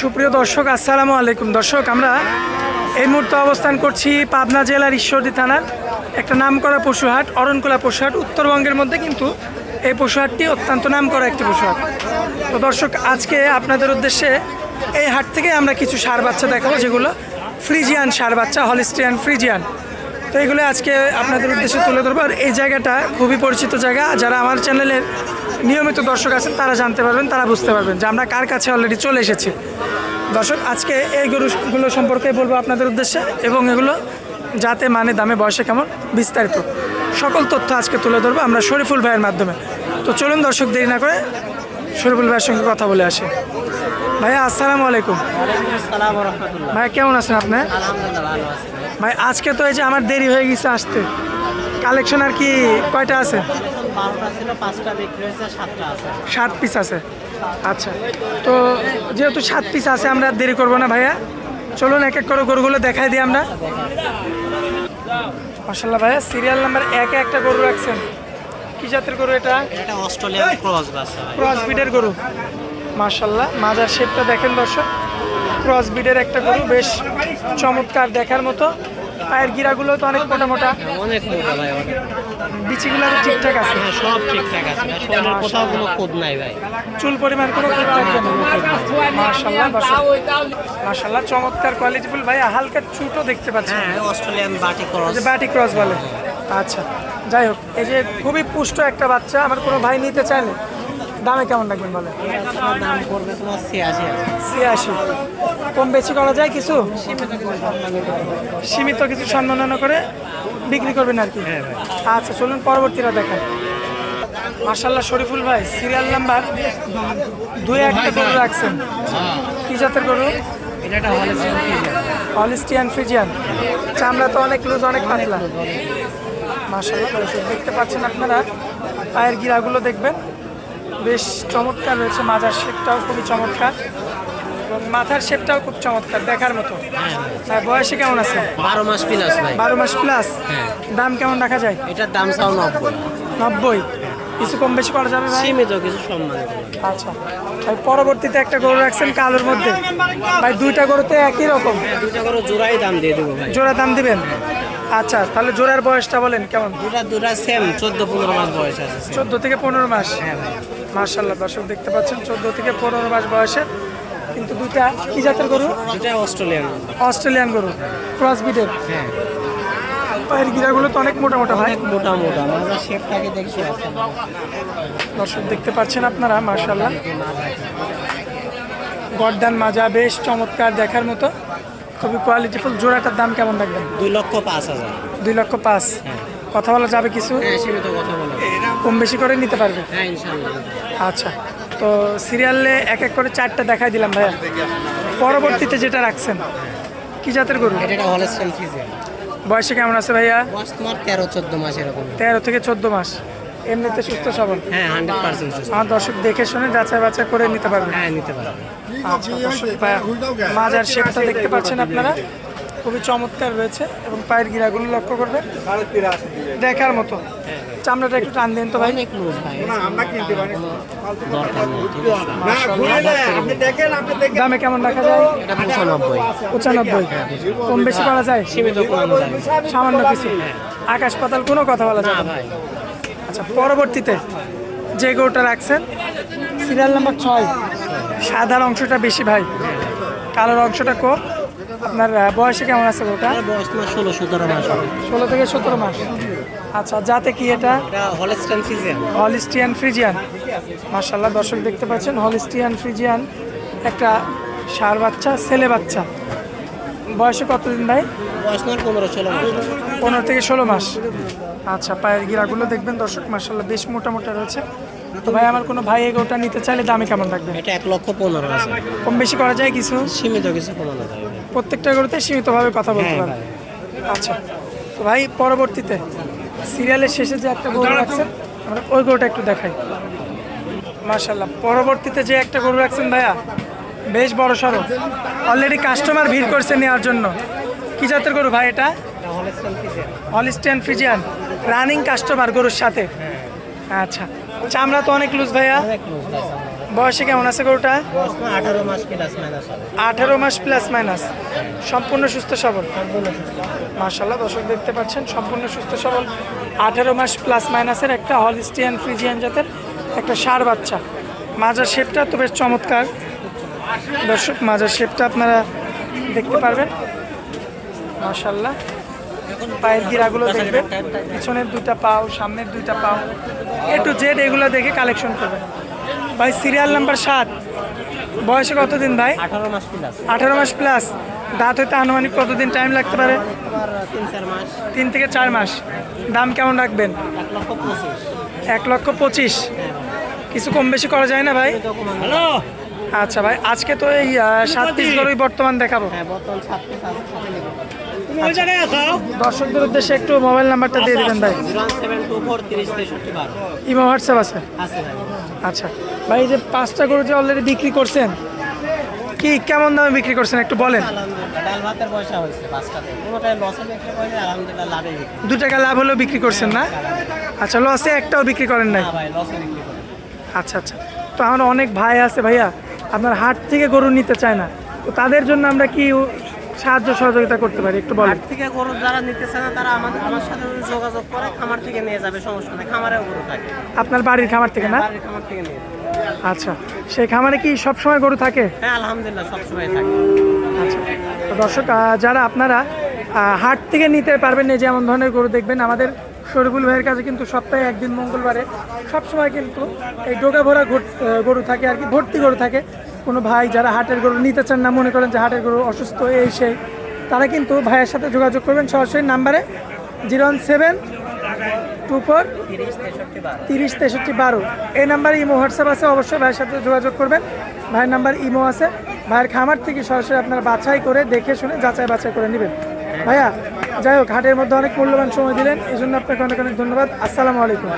সুপ্রিয় দর্শক, আসসালামু আলাইকুম। দর্শক, আমরা এই মুহূর্তে অবস্থান করছি পাবনা জেলার ঈশ্বরদী থানার একটা নামকরা পশুহাট, অরণকুলা পশুহাট। উত্তরবঙ্গের মধ্যে কিন্তু এই পশুহাটটি অত্যন্ত নামকরা একটি পশুহাট। তো দর্শক, আজকে আপনাদের উদ্দেশ্যে এই হাট থেকে আমরা কিছু সার বাচ্চা দেখাবো, যেগুলো ফ্রিজিয়ান সার বাচ্চা, হলিস্টিয়ান ফ্রিজিয়ান। তো এগুলো আজকে আপনাদের উদ্দেশ্যে তুলে ধরবো। আর এই জায়গাটা খুবই পরিচিত জায়গা। যারা আমার চ্যানেলের নিয়মিত দর্শক আছেন তারা জানতে পারবেন তারা বুঝতে পারবেন যে আমরা কার কাছে অলরেডি চলে এসেছি। দর্শক আজকে এই গরুগুলো সম্পর্কে বলব আপনাদের উদ্দেশ্যে এবং এগুলো যাতে মানে দামে বয়সে কেমন বিস্তারিত। সকল তথ্য আজকে তুলে ধরবো আমরা শরীফুল ভাইয়ের মাধ্যমে। তো চলুন দর্শক দেরি না করে শরীফুল ভাইয়ের সঙ্গে কথা বলে আসি। ভাইয়া আসসালামু আলাইকুম। ভাই কেমন আছেন আপনি? ভাই আজকে তো এই যে আমার দেরি হয়ে গেছে আসতে। কালেকশন আর কি কয়টা আছে? সাত পিস আছে। আচ্ছা। তো যেহেতু সাত পিস আছে আমরা দেরি করব না ভাইয়া। চলুন এক এক করে গরুগুলো দেখাই দিই আমরা। মাসাল্লাহ ভাইয়া সিরিয়াল নাম্বার একে একটা গরু রাখছেন। কি জাতের গরু এটা? এটা অস্ট্রেলিয়ান ক্রস ক্রস বিডের গরু। মাশাল্লাহ মাজার শেপটা দেখেন দর্শক। ক্রস বিডের একটা গরু বেশ চমৎকার দেখার মতো। পায়ের গিরাগুলো তো অনেক মোটা মোটা। অনেক মোটা ভাই বিচিগুলো ঠিকঠাক আছে। হ্যাঁ সব ঠিকঠাক আছে শরীরের কোথাও কোনো নাই ভাই। চুল পরিমাণ কোনো থাকবে না দর্শক। মাশাল্লাহ চমৎকার কোয়ালিটিফুল ভাই হালকা চুটও দেখতে পাচ্ছি। হ্যাঁ অস্ট্রেলিয়ান বাটি ক্রস। বাটি ক্রস বলে। আচ্ছা যাই হোক এই যে খুবই পুষ্ট একটা বাচ্চা আমার কোনো ভাই নিতে চাইলে দামে কেমন রাখবেন বলে তোমার দাম পড়বে তোমার ছিয়াশি। ছিয়াশি কম বেশি করা যায় কিছু? সীমিত কিছু সম্মাননা করে বিক্রি করবেন আর কি? আচ্ছা চলুন পরবর্তীরা দেখেন মার্শাল্লাহ শরীফুল ভাই সিরিয়াল নাম্বার দুই একটা গরু রাখছেন। কি জাতের গরু? এটা হলিস্টিয়ান ফ্রিজিয়ান চামড়া তো অনেক লুজ অনেক পাতলা। মার্শাল্লাহ দেখতে পাচ্ছেন আপনারা পায়ের গিরাগুলো দেখবেন। বেশ চমৎকার রয়েছে মাজার শেপটাও খুবই চমৎকার এবং মাথার শেপটাও খুব চমৎকার দেখার মতো। হ্যাঁ বয়সে কেমন আছে? বারো মাস প্লাস ভাই। বারো মাস প্লাস হ্যাঁ। দাম কেমন রাখা যায়? এটার দাম চাও নব্বই। নব্বই? কিছু কম বেশি করা যাবে ভাই? সীমিত কিছু সম্মান আচ্ছা। ভাই পরবর্তীতে একটা গরু রাখছেন কালোর মধ্যে। ভাই দুইটা গরুতে একই রকম? দুটা করে জোড়াই দাম দিয়ে দেবো ভাই। জোড়া দাম দিবেন? আচ্ছা তাহলে জোড়ার বয়সটা বলেন কেমন? দুটা দুটা সেম চোদ্দ পনেরো মাস বয়স আছে চোদ্দ থেকে পনেরো মাস? হ্যাঁ মার্শাল্লাহ দর্শক দেখতে পাচ্ছেন চোদ্দ থেকে পনেরো মাস বয়সে। কিন্তু দুইটা কি জাতের গরু? দুটা অস্ট্রেলিয়ান অস্ট্রেলিয়ান গরু ক্রস বিটের হ্যাঁ। পায়ের গিরাগুলো তো অনেক মোটা মোটা ভাই। অনেক মোটা মোটা মাজার শেপটাকে দেখছি দর্শক দেখতে পাচ্ছেন আপনারা মার্শাল্লাহ গর্দান মাজা বেশ চমৎকার দেখার মতো। খুবই কোয়ালিটিফুল জোড়াটার দাম কেমন রাখবেন? দুই লক্ষ পাঁচ হাজার। দুই লক্ষ পাঁচ। হ্যাঁ। কথা বলা যাবে কিছু? হ্যাঁ সীমিত কথা বলা কম বেশি করে নিতে পারবে? হ্যাঁ আচ্ছা তো সিরিয়ালে এক এক করে চারটা দেখাই দিলাম ভাইয়া। পরবর্তীতে যেটা রাখছেন কি জাতের গরু? বয়সে কেমন আছে ভাইয়া? তেরো চোদ্দ মাস এরকম। তেরো থেকে চোদ্দ মাস। এমনিতে সুস্থ সবল? হ্যাঁ হান্ড্রেড পার্সেন্ট আমার দর্শক দেখে শুনে যাচাই বাছাই করে নিতে পারবেন হ্যাঁ নিতে পারবে। আচ্ছা, মাজার শেপটা দেখতে পাচ্ছেন আপনারা। খুবই চমৎকার রয়েছে এবং পায়ের গিরাগুলো লক্ষ্য করবেন। দেখার মতো। চামড়াটা একটু টান দিন তো ভাই। অনেক লুজ দামে কেমন রাখা যায়? এটা পঁচানব্বই। কম বেশি করা যায়? সীমিত কমানো যাবে সামান্য কিছু। আকাশ পাতাল কোনো কথা বলা যায় না ভাই। আচ্ছা পরবর্তীতে যে গরুটা রাখছেন সিরিয়াল নাম্বার ছয়। সাদার অংশটা বেশি ভাই। কালোর অংশটা কম। আপনার বয়সে কেমন আছে এটার বয়স তোমার ষোলো সতেরো মাস ষোলো থেকে সতেরো মাস। আচ্ছা যাতে কি এটা? হলেস্টান ফিজিয়ান হলিস্টিয়ান ফ্রিজিয়ান মার্শাল্লাহ দর্শক দেখতে পাচ্ছেন হলিস্টিয়ান ফ্রিজিয়ান একটা সার বাচ্চা ছেলে বাচ্চা। বয়সে কতদিন ভাই? বয়স তোমার পনেরো ষোলো মাস। পনেরো থেকে ষোলো মাস। আচ্ছা পায়ের গিরাগুলো দেখবেন দর্শক মার্শাল্লাহ বেশ মোটা মোটা রয়েছে। তো ভাই আমার কোনো ভাই এগোটা নিতে চাইলে দামে কেমন রাখবেন এটা এক লক্ষ পনেরো আছে কম বেশি করা যায় কিছু? সীমিত কিছু কমানো যাবে প্রত্যেকটা গরুতে সীমিতভাবে কথা বলতে হ্যাঁ পারেন আচ্ছা তো ভাই পরবর্তীতে সিরিয়ালের শেষে যে একটা গরু রাখছেন আমরা ওই গরুটা একটু দেখাই। মার্শাল্লাহ পরবর্তীতে যে একটা গরু রাখছেন ভাইয়া বেশ বড় সড়ো। অলরেডি কাস্টমার ভিড় করছে নেওয়ার জন্য। কি জাতের গরু ভাই এটা? Holstein Friesian Friesian running customer গরুর সাথে। আচ্ছা চামড়া তো অনেক লুজ ভাইয়া। বয়সে কেমন আছে গরুটা? আঠারো মাস প্লাস মাইনাস আঠারো মাস প্লাস মাইনাস সম্পূর্ণ সুস্থ সবল? মার্শাল্লাহ দর্শক দেখতে পাচ্ছেন সম্পূর্ণ সুস্থ সবল। আঠারো মাস প্লাস মাইনাসের একটা হলিস্টিয়ান ফ্রিজিয়ান জাতের একটা সার বাচ্চা। মাজার শেপটা তো বেশ চমৎকার। দর্শক মাজার শেপটা আপনারা দেখতে পারবেন। মার্শাল্লাহ পায়ের গিরাগুলো দেখবেন পিছনের দুইটা পাও সামনের দুইটা পাও। এ টু জেড এগুলো দেখে কালেকশন করবেন ভাই সিরিয়াল নাম্বার সাত। বয়সে কতদিন ভাই? আঠারো মাস প্লাস আঠারো মাস প্লাস দাঁত হইতে আনুমানিক কতদিন টাইম লাগতে পারে? তিন থেকে চার মাস। দাম কেমন রাখবেন? এক লক্ষ পঁচিশ। এক লক্ষ পঁচিশ। কিছু কম বেশি করা যায় না ভাই? আচ্ছা ভাই আজকে তো এই সাত পিস গরুই বর্তমান দেখাবো। দর্শকদের উদ্দেশ্যে একটু মোবাইল নাম্বারটা দিয়ে দিবেন ভাই। তেষট্টি বারো। ইমো হোয়াটসঅ্যাপ আছে? আচ্ছা। ভাই যে পাঁচটা গরু যে অলরেডি বিক্রি করছেন কি কেমন দামে বিক্রি করছেন একটু বলেন? দু টাকা লাভ হলেও বিক্রি করছেন না? আচ্ছা লসে একটাও বিক্রি করেন নাই? আচ্ছা আচ্ছা। তো আমার অনেক ভাই আছে ভাইয়া আপনার হাট থেকে গরু নিতে চায় না। তো তাদের জন্য আমরা কি সাহায্য সহযোগিতা করতে পারি একটু বলেন। থেকে গরু যারা নিতেছে না তারা আমাদের আমার সাথে যোগাযোগ করে খামার থেকে নিয়ে যাবে সমস্যা নেই। খামারেও গরু থাকে। আপনার বাড়ির খামার থেকে না? বাড়ির খামার থেকে নিয়ে যাবে। আচ্ছা সেই খামারে কি সব সময় গরু থাকে? হ্যাঁ আলহামদুলিল্লাহ সবসময় থাকে। আচ্ছা তো দর্শক যারা আপনারা হাট থেকে নিতে পারবেন না যেমন ধরনের গরু দেখবেন আমাদের শরীফুল ভাইয়ের কাছে কিন্তু সপ্তাহে একদিন মঙ্গলবারে সবসময় কিন্তু এই ডোকা ভরা গরু থাকে আর কি ভর্তি গরু থাকে। কোনো ভাই যারা হাটের গরু নিতে চান না, মনে করেন যে হাটের গরু অসুস্থ, এই সেই, তারা কিন্তু ভাইয়ের সাথে যোগাযোগ করবেন সরাসরি নাম্বারে zero one seven two four তিরিশ তেষট্টি বারো। এই নাম্বারে ইমো হোয়াটসঅ্যাপ আছে, অবশ্যই ভাইয়ের সাথে যোগাযোগ করবেন। ভাইয়ের নাম্বার ইমো আছে। ভাইয়ের খামার থেকে সরাসরি আপনারা বাছাই করে দেখে শুনে যাচাই বাছাই করে নেবেন। ভাইয়া, যাই হোক, হাটের মধ্যে অনেক মূল্যবান সময় দিলেন এই জন্য আপনাকে অনেক অনেক ধন্যবাদ। আসসালামু আলাইকুম।